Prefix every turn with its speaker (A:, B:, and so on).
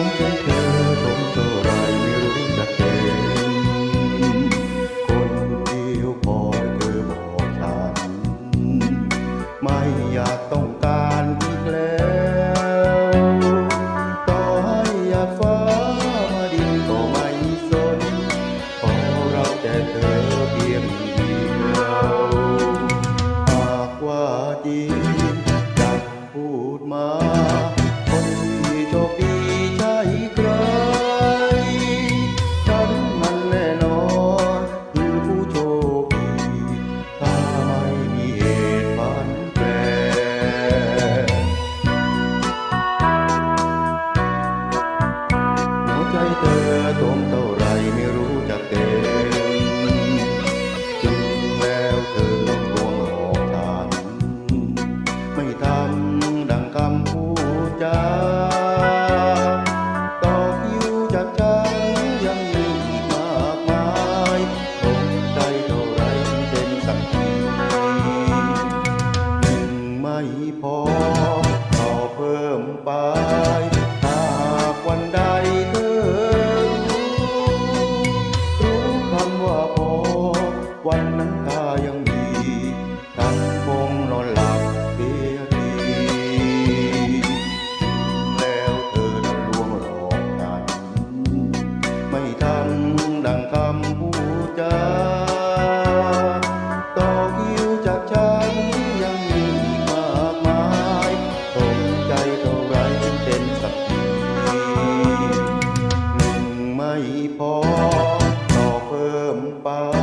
A: งใจเธอคงเท่ไรไม่รู้จัเต็มคนเดียวพอเธอบอกฉัน ไม่อยากต้อง จางต่อคิวจัดจังยังมีมากมายคงใจเท่าไรเป็นสักทีหนึ่งไม่พอต่อเพิ่มไป pa